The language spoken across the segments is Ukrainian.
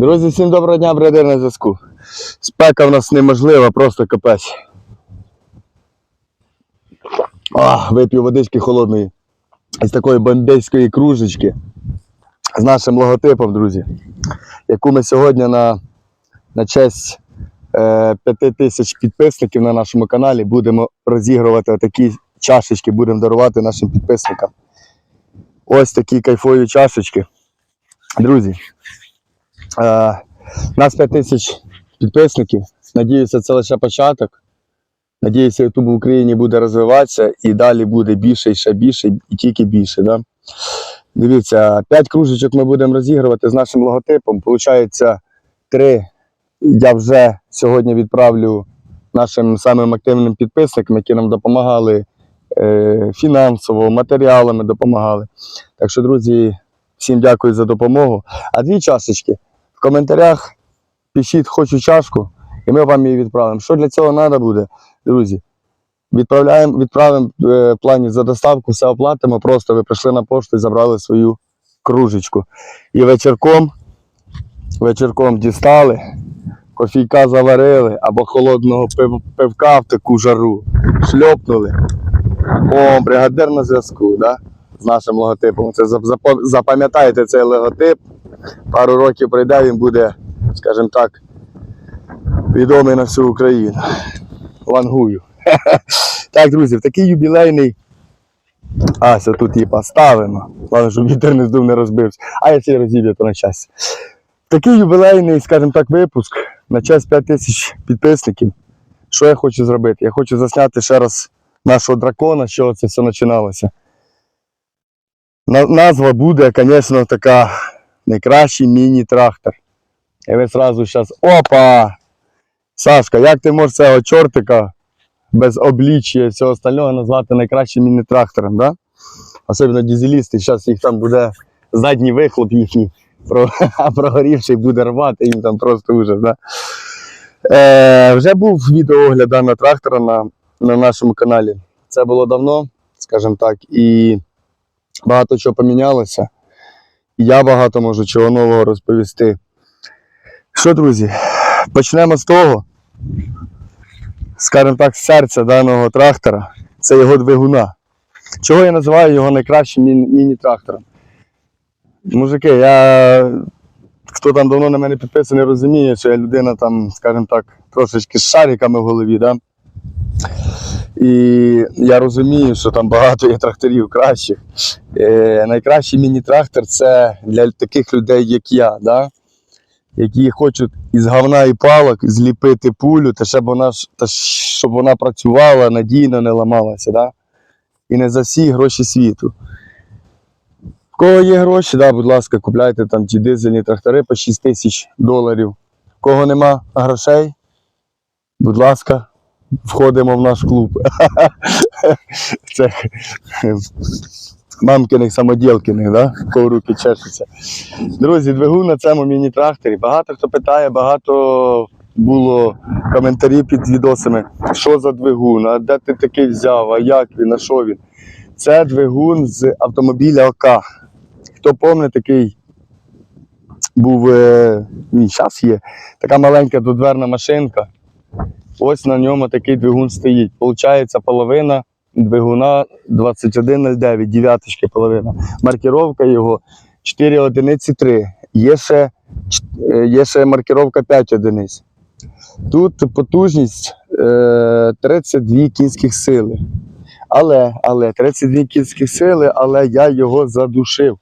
Друзі, всім доброго дня, бради на зв'язку. Спека в нас неможлива, просто капець. А, вип'ю водички холодної. Із такої бомбейської кружечки з нашим логотипом, друзі, яку ми сьогодні на, на честь е, 5 тисяч підписників на нашому каналі будемо розігрувати такі чашечки, будемо дарувати нашим підписникам. Ось такі кайфові чашечки. Друзі, Е, нас 5 тисяч підписників. Надіюся, це лише початок. Надіюся, YouTube в Україні буде розвиватися і далі буде більше і ще більше, і тільки більше. Да? Дивіться, 5 кружечок ми будемо розігрувати з нашим логотипом. Получається, 3 я вже сьогодні відправлю нашим самим активним підписникам, які нам допомагали е, фінансово, матеріалами допомагали. Так що, друзі, всім дякую за допомогу. А дві чашечки в коментарях пишіть хочу чашку, і ми вам її відправимо. Що для цього треба буде, друзі? Відправляємо, відправимо е, плані за доставку, все оплатимо. Просто ви прийшли на пошту і забрали свою кружечку. І вечірком, вечірком дістали, кофійка заварили або холодного пив, пивка в таку жару, шльопнули. О, бригадир на зв'язку, да? З нашим логотипом. Це зап- запам- запам'ятайте цей логотип пару років пройде, він буде, скажімо так, відомий на всю Україну. Лангую. Так, друзі, в такий юбілейний. Ася, тут її поставимо. Главное, щоб вітер не здув, не розбився. А я цей розіб'ю, то на час. Такий юбілейний, скажімо так, випуск на честь 5 тисяч підписників. Що я хочу зробити? Я хочу засняти ще раз нашого дракона, з чого це все починалося. На- Назва буде, звісно, така найкращий міні-трактор. І ви зразу зараз. Опа! Сашка, як ти можеш цього чортика без обліччя і всього остального назвати найкращим міні-трактором, да? Особливо дізелісти, зараз їх там буде задній вихлоп їхній, прогорівший буде рвати, їм там просто ужас. Да? Е, вже був відеоогляд даного трактора на, на нашому каналі. Це було давно, скажімо так, і багато чого помінялося. Я багато можу чого нового розповісти. Що, друзі, почнемо з того, скажімо так, з серця даного трактора, це його двигуна. Чого я називаю його найкращим міні- міні-трактором? Мужики, я. Хто там давно на мене підписаний, розуміє, що я людина там, скажімо так, трошечки з шариками в голові. Да? І я розумію, що там багато є тракторів кращих. Е, найкращий міні-трактор це для таких людей, як я, да? які хочуть із говна і палок зліпити пулю, та щоб вона, та щоб вона працювала надійно, не ламалася. Да? І не за всі гроші світу. В кого є гроші, да, будь ласка, купляйте там ті дизельні трактори по 6 тисяч доларів. В кого нема грошей, будь ласка, входимо в наш клуб. Це мамкиних самоділкиних, да? кого руки чешуться. Друзі, двигун на цьому міні-тракторі. Багато хто питає, багато було коментарів під відосами, що за двигун, а де ти такий взяв, а як він, а що він. Це двигун з автомобіля ОК. Хто пам'ятає, такий був, е, він зараз є, така маленька дводверна машинка. Ось на ньому такий двигун стоїть. Получається половина двигуна 2109, дев'яточки половина. Маркировка його 4 одиниці 3. Є ще, е, є ще маркировка 5 одиниць. Тут потужність е, 32 кінських сили. Але, але 32 кінських сили, але я його задушив.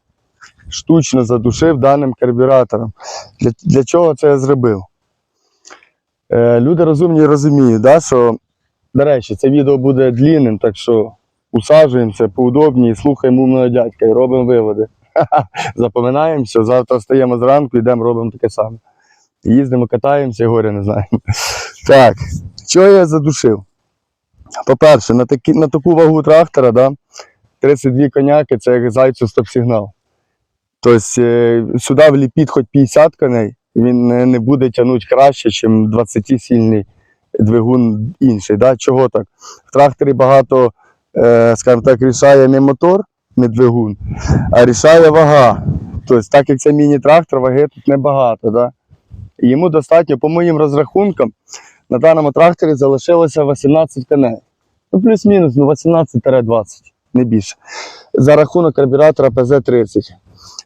Штучно задушив даним карбюратором. Для, для чого це я зробив? Е, люди розумні розуміють, да, що, до речі, це відео буде длінним, так що усаджуємося поудобні, слухаємо умного дядька і робимо виводи. Запоминаємося, завтра встаємо зранку, йдемо, робимо таке саме. Їздимо, катаємося і горя не знаємо. Так, що я задушив? По-перше, на, такі, на таку вагу трактора, да, 32 коняки це як зайцю стоп-сигнал. Тобто е, сюди вліпіть хоч 50 коней, він не, буде тягнути краще, ніж 20-сильний двигун інший. Да? Чого так? В тракторі багато, е, скажімо так, рішає не мотор, не двигун, а рішає вага. Тобто, так як це міні-трактор, ваги тут небагато. Да? Йому достатньо, по моїм розрахункам, на даному тракторі залишилося 18 коней. Ну, плюс-мінус, ну 18-20, не більше. За рахунок карбюратора ПЗ-30.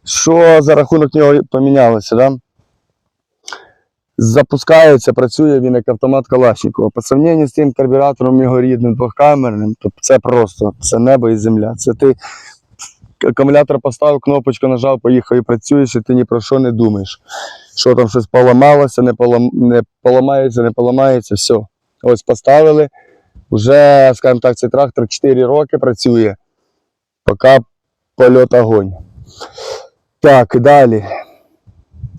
Що за рахунок нього помінялося? Да? Запускається, працює він як автомат Калашникова. По сравненню з тим карбюратором його рідним двохкамерним, то це просто це небо і земля. Це ти акумулятор поставив, кнопочку нажав, поїхав і працюєш, і ти ні про що не думаєш. Що там щось поламалося, не, полам... не поламається, не поламається, все. Ось поставили. Вже, скажімо так, цей трактор 4 роки працює, поки польот огонь. Так, далі.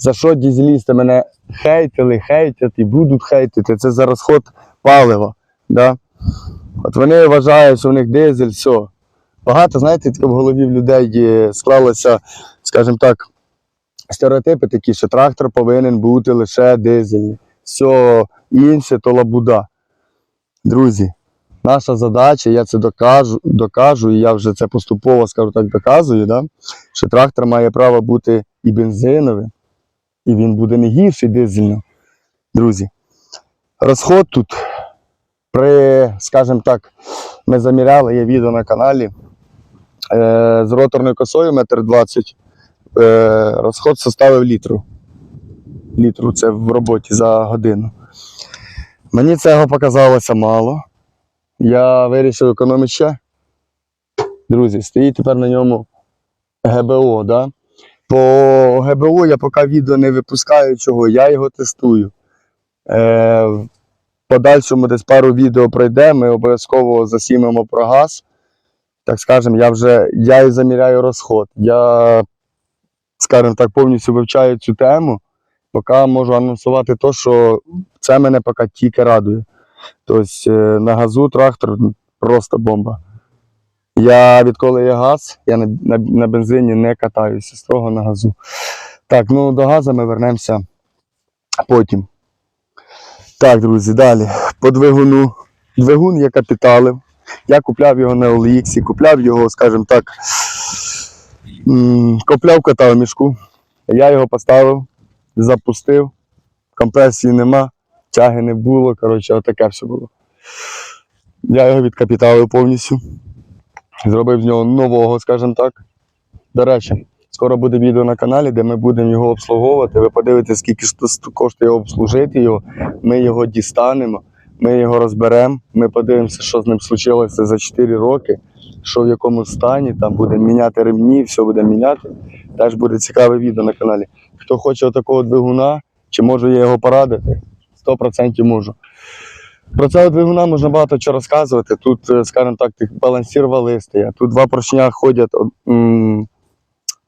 За що дізелісти мене хейтили, хейтять і будуть хейтити? Це за розход палива. Да? От вони вважають, що у них дизель, все. Багато, знаєте, в голові в людей склалося, скажімо так, стереотипи такі, що трактор повинен бути лише дизельний. Все інше то лабуда. Друзі, наша задача, я це докажу, докажу, і я вже це поступово, скажу так, доказую, да? що трактор має право бути і бензиновим, і він буде не гірший дизельно. Друзі, розход тут при, скажімо так, ми заміряли, є відео на каналі. Е, з роторною косою 1,20 м е, розход составив літру. Літру це в роботі за годину. Мені цього показалося мало. Я вирішив економити ще. Друзі, стоїть тепер на ньому ГБО. Да? По ГБО я поки відео не випускаю чого, я його тестую. Е, в подальшому десь пару відео пройде, ми обов'язково засімемо про газ. Так скажемо, я вже я і заміряю розход. Я, скажімо так, повністю вивчаю цю тему, поки можу анонсувати те, що це мене поки тільки радує. Тобто е, на газу трактор просто бомба. Я відколи є газ, я на, на, на бензині не катаюся, строго на газу. Так, ну до газу ми вернемося потім. Так, друзі, далі. По двигуну. Двигун я капіталив. Я купляв його на OLX, купляв його, скажімо так, купляв кота в мішку. Я його поставив, запустив, компресії нема, тяги не було. Коротше, отаке все було. Я його відкапіталив повністю. Зробив з нього нового, скажімо так. До речі, скоро буде відео на каналі, де ми будемо його обслуговувати. Ви подивитесь, скільки коштує обслужити його. Ми його дістанемо, ми його розберемо, ми подивимося, що з ним случилося за 4 роки, що в якому стані, там будемо міняти ремні, все будемо міняти. Теж буде цікаве відео на каналі. Хто хоче отакого двигуна, чи можу я його порадити? 100% можу. Про цього двигуна можна багато чого розказувати. Тут, е, скажімо так, балансір валистий. Тут два поршня ходять,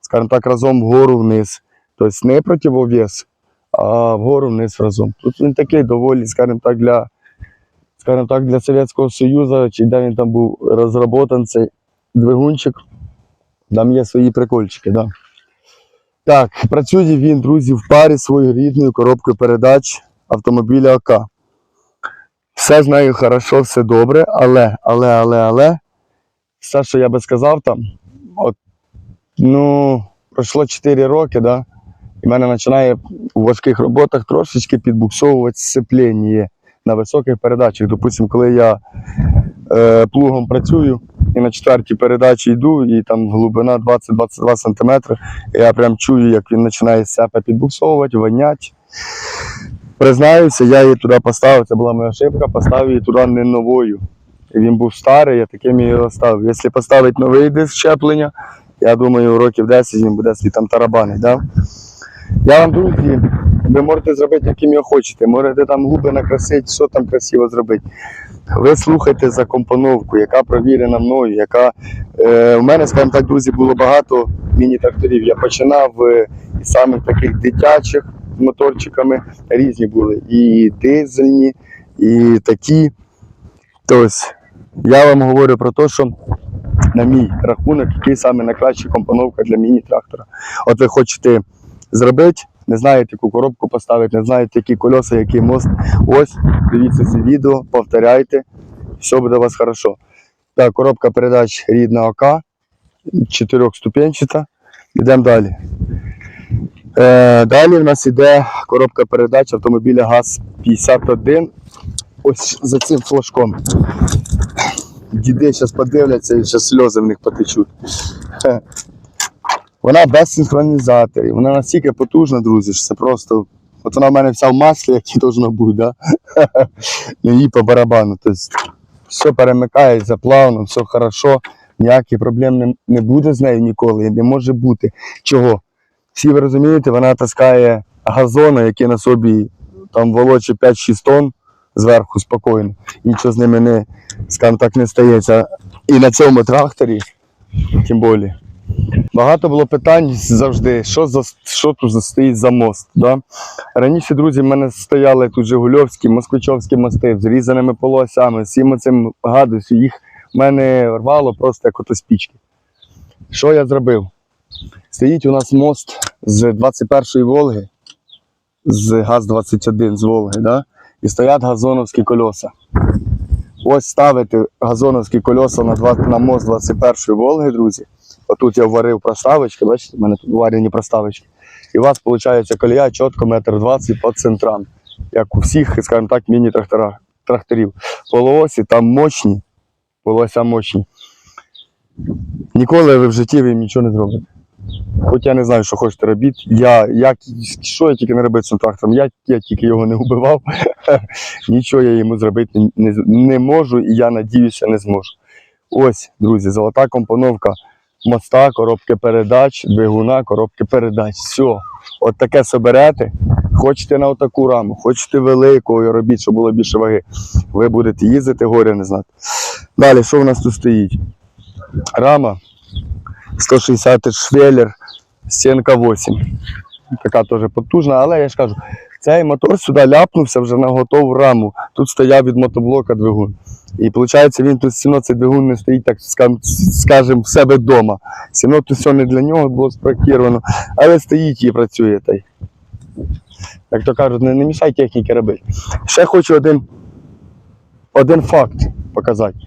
скажімо так, разом вгору вниз. Тобто не противовес, а вгору вниз разом. Тут він такий доволі, скажімо так, для, скажімо так, для Совєтського Союзу, чи де він там був розроботан цей двигунчик. Там є свої прикольчики, да. Так, працює він, друзі, в парі своєю рідною коробкою передач автомобіля АК. Все з нею хорошо, все добре, але, але, але, але, все, що я би сказав там, от, ну, пройшло 4 роки, да, і в мене починає у важких роботах трошечки підбуксовувати сцепління на високих передачах. Допустимо, коли я е, плугом працюю і на четвертій передачі йду, і там глибина 20-22 см, я прям чую, як він починає себе підбуксовувати, вонять. Признаюся, я її туди поставив, це була моя ошибка, поставив її туди не новою. Він був старий, я таким його оставив. Якщо поставити новий диск щеплення, я думаю, років 10 він буде свій там тарабанить. Да? Я вам, друзі, ви можете зробити, яким його хочете. Можете там губи накрасити, все там красиво зробити. Ви слухайте за компоновку, яка провірена мною, яка е, у мене, скажімо так, друзі, було багато міні-тракторів. Я починав е, із самих таких дитячих моторчиками, різні були. І дизельні, і такі. Тобто, я вам говорю про те, що на мій рахунок, який саме найкраща компоновка для міні-трактора. От ви хочете зробити, не знаєте, яку коробку поставити, не знаєте, які кольоса, який мост. Ось, дивіться це відео, повторяйте, все буде у вас хорошо. Так, коробка передач рідна ОК, чотирьохступенчата. Йдемо далі. Е, далі в нас іде коробка передач автомобіля ГАЗ-51. Ось за цим флажком. Діди зараз подивляться і зараз сльози в них потечуть. Вона без синхронізаторів. Вона настільки потужна, друзі, що це просто. От вона в мене вся в маслі, як і должно бути, да? Їй по барабану. Тобто, все перемикається плавно, все хорошо, ніяких проблем не, буде з нею ніколи, не може бути. Чого? Всі ви розумієте, вона таскає газони, які на собі там волоче 5-6 тонн зверху спокійно. Нічого з ними не, так, не стається. І на цьому тракторі, тим більше. Багато було питань завжди, що, за, що тут стоїть за мост. Да? Раніше, друзі, в мене стояли тут Жигульовські, москвичовські мости з зрізаними полосями, всім цим гадостю, їх в мене рвало просто як ото спічки. Що я зробив? Стоїть у нас мост з 21-ї Волги, з ГАЗ-21 з Волги, да? і стоять газоновські кольоса. Ось ставити газоновські кольоса на, два, на мост 21-ї Волги, друзі. Отут я варив проставочки, бачите, в мене тут варені проставочки. І у вас виходить колія чітко метр двадцять по центрам, як у всіх, скажімо так, міні-тракторів. Полуосі там мощні, полуося мощні. Ніколи ви в житті ви їм нічого не зробите. Хоч я не знаю, що хочете робити. Я, як, що я тільки не робив з цим трактором, я, я тільки його не вбивав. Нічого я йому зробити не, не можу і я надіюся, не зможу. Ось, друзі, золота компоновка моста, коробки передач, двигуна, коробки передач. Все. От таке соберете. Хочете на отаку раму, хочете великою робіть, щоб було більше ваги. Ви будете їздити, горя не знати. Далі, що в нас тут стоїть? Рама 160 швеллер, стінка 8. Така теж потужна, але я ж кажу, цей мотор сюди ляпнувся вже на готову раму. Тут стояв від мотоблока двигун. І виходить, він тут все цей двигун не стоїть, так скажем, в себе вдома. Одно тут все не для нього було спроектовано, але стоїть і працює. Та й. Як то кажуть, не, не мішай техніки робити. Ще хочу один, один факт показати.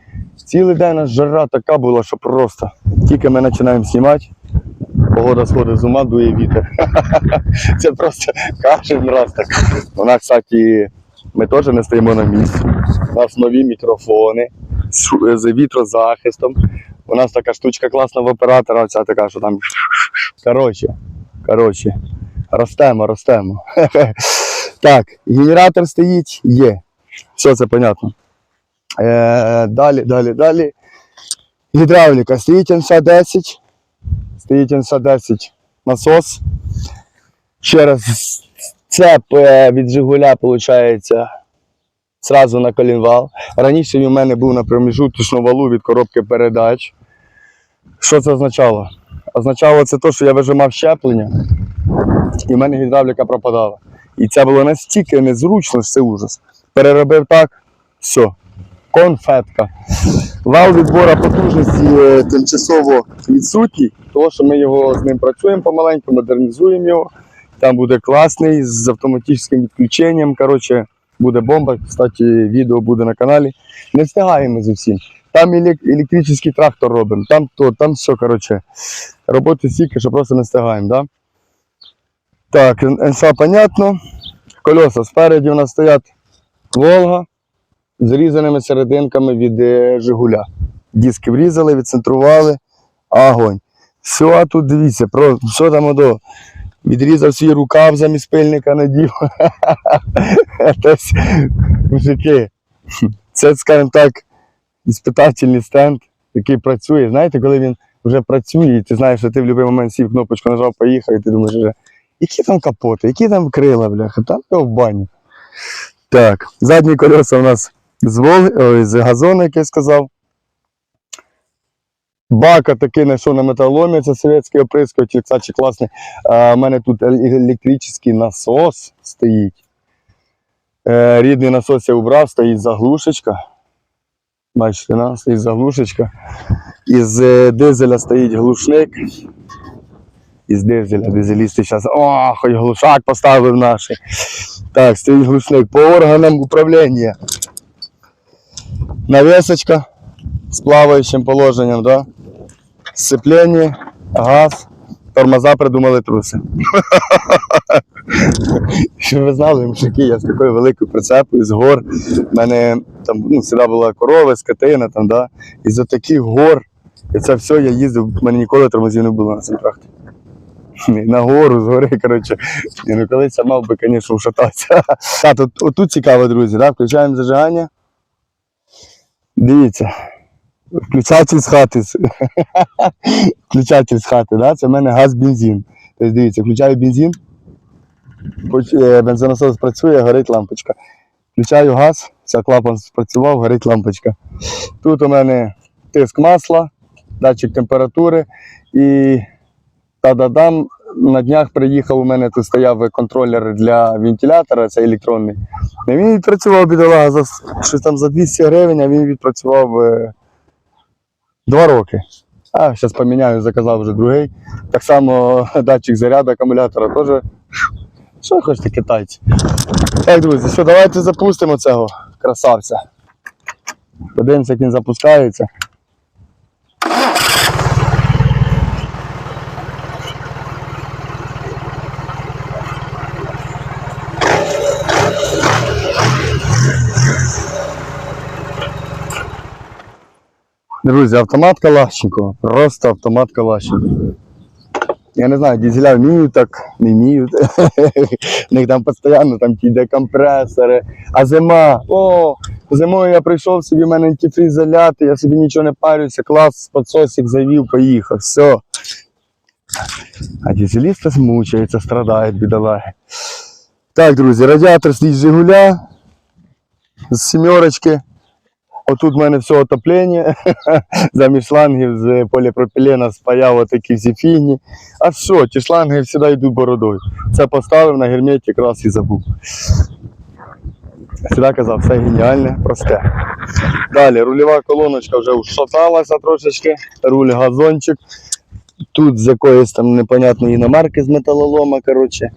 Цілий день у нас жара така була, що просто. Тільки ми починаємо знімати, погода сходить з ума, дує вітер. Це просто кожен раз так. У нас, кстати, ми теж не стоїмо на місці. У нас нові мікрофони з вітрозахистом. У нас така штучка класна в оператора, ця така, що там. Коротше, коротше, ростемо, ростемо. Так, генератор стоїть, є. Все це понятно. Е, далі, далі, далі. Гідравліка. Стоїть НС-10. Стоїть НС-10 насос. Ще раз цеп е, від Жигуля, виходить, зразу на колінвал. Раніше він у мене був на проміжуточному валу від коробки передач. Що це означало? Означало це те, що я вижимав щеплення, і в мене гідравліка пропадала. І це було настільки незручно, що це ужас. Переробив так, все, конфетка. Вал відбора потужності е, тимчасово відсутній, тому що ми його з ним працюємо помаленьку, модернізуємо його. Там буде класний з автоматичним відключенням. Коротше, буде бомба. Кстати, відео буде на каналі. Не встигаємо з усім. Там електричний трактор робимо, там то, там все, коротше. Роботи стільки, що просто не встигаємо, да? Так, НСА понятно. Колеса спереді у нас стоять Волга з різаними серединками від е, Жигуля. Диски врізали, відцентрували, огонь. Все, а тут дивіться, про, що там одо. Відрізав свій рукав замість пильника надів. Мужики, це, скажімо так, іспитательний стенд, який працює. Знаєте, коли він вже працює, і ти знаєш, що ти в будь-який момент сів кнопочку нажав, поїхав, і ти думаєш, вже, які там капоти, які там крила, бляха, там в баню. Так, задні колеса у нас з, Волги, ой, з газону, як я сказав. Бака такий знайшов на металоломі, це совєтський оприскувач, кстати, класний. А, у мене тут електричний насос стоїть. Е, рідний насос я убрав, стоїть заглушечка. Бачите, да? стоїть заглушечка. Із е, дизеля стоїть глушник. Із дизеля, дизелісти зараз. О, хоч глушак поставив наш. Так, стоїть глушник по органам управління. Навесочка з плаваючим положенням, да? сцепление, газ, тормоза придумали труси. Щоб ви знали, мужики, я з такою великою прицепою з гор. У мене там ну, завжди була корова, скотина, там, да? і за таких гор. І це все я їздив, в мене ніколи тормозів не було на цьому тракторі. На гору, з гори, коротше. Ну колись я мав би, звісно, вшататися. Так, тут, отут цікаво, друзі, да? включаємо зажигання. Дивіться. Включатель з хати. Включатель з хати, да? це в мене газ-бензин. Тобто дивіться, включаю бензин, е, бензонасос працює, горить лампочка. Включаю газ, все, клапан спрацював, горить лампочка. Тут у мене тиск масла, датчик температури і та-да-дам. На днях приїхав, у мене тут стояв контролер для вентилятора, це електронний. Він відпрацював бідолага за щось там за 200 гривень, а він відпрацював е, два роки. А, зараз поміняю, заказав вже другий. Так само датчик заряду акумулятора теж. Що хочете китайці? Так, друзі, що, давайте запустимо цього красавця. Подивимося, як він запускається. Друзі, автомат Калашникова. Просто автомат Калашникова. Я не знаю, дізеля вміють так, не вміють. У них там постійно там ті декомпресори. А зима. О, зимою я прийшов собі, в мене антифріз заляти, я собі нічого не парюся, клас, підсосик завів, поїхав. Все. А дізелісти змучаються, страдають, бідолаги. Так, друзі, радіатор з Жигуля, з сімерочки. Отут в мене все отоплення. Замість шлангів з поліпропілена спаяв отакі всі фігні. А все, ті шланги завжди йдуть бородою. Це поставив на герметик якраз і забув. Завжди казав, все геніальне, просте. Далі рульова колоночка вже ушаталася трошечки, руль газончик. Тут з якоїсь там непонятної іномарки з металолома, коротше.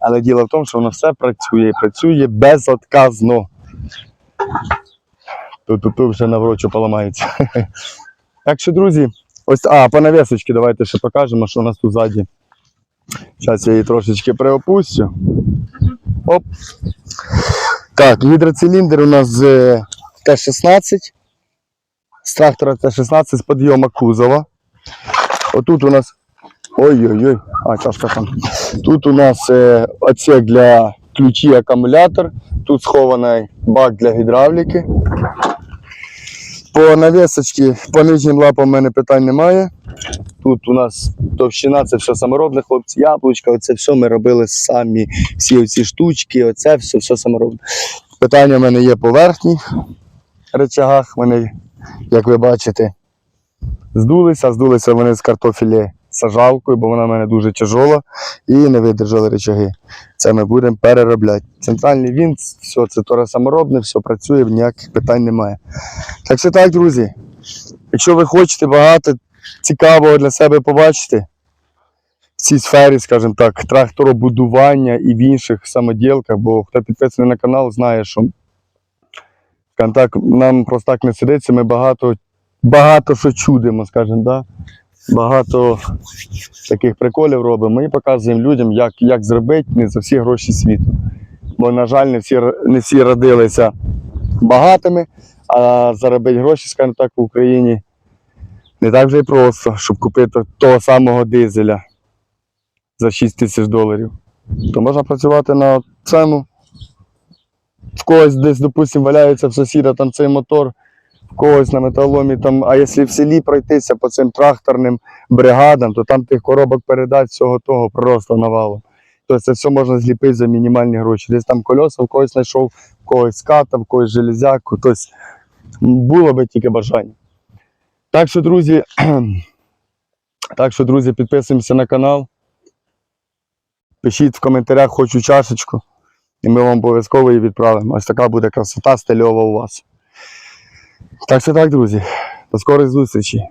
Але діло в тому, що воно все працює і працює безотказно. Тут, тут, тут вже наврочу поламається. Так що, друзі, ось, а, по навісочці давайте ще покажемо, що у нас тут ззаді. Зараз я її трошечки приопустю. Оп. Так, гідроциліндр у нас з е, Т-16. З трактора Т-16 з підйома кузова. Отут у нас. Ой-ой-ой, а чашка там. Тут у нас е, отсек для ключі акумулятор. Тут схований бак для гідравліки. По навісочці, по нижнім лапам у мене питань немає. Тут у нас товщина, це все саморобне, хлопці, яблучка, оце все ми робили самі, всі оці штучки, оце все, все саморобне. Питання в мене є по верхніх речагах. Вони, як ви бачите, здулися, здулися вони з картофелі сажалкою, бо вона в мене дуже тяжола і не видержали речаги. Це ми будемо переробляти. Центральний вінт, все це теж саморобне, все працює, ніяких питань немає. Так що так, друзі. Якщо ви хочете багато цікавого для себе побачити в цій сфері, скажімо так, тракторобудування і в інших самоділках, бо хто підписаний на канал, знає, що так, нам просто так не сидиться, ми багато, багато що чудимо, скажімо, да? Багато таких приколів робимо і показуємо людям, як, як зробити не за всі гроші світу. Бо, на жаль, не всі, не всі родилися багатими, а заробити гроші, скажімо так, в Україні не так вже й просто, щоб купити того самого дизеля за 6 тисяч доларів. То можна працювати на цьому. В когось десь, допустимо, валяється в сусіда там цей мотор, когось на металоломі там, а якщо в селі пройтися по цим тракторним бригадам, то там тих коробок передач всього того просто навалом. Тобто це все можна зліпити за мінімальні гроші. Десь там кольоса в когось знайшов, в когось ската, в когось железяку. Тобто було би тільки бажання. Так що, друзі, так що, друзі, підписуємося на канал. Пишіть в коментарях хочу чашечку, і ми вам обов'язково її відправимо. Ось така буде красота стильова у вас. Так що так, друзі. До скорої зустрічі.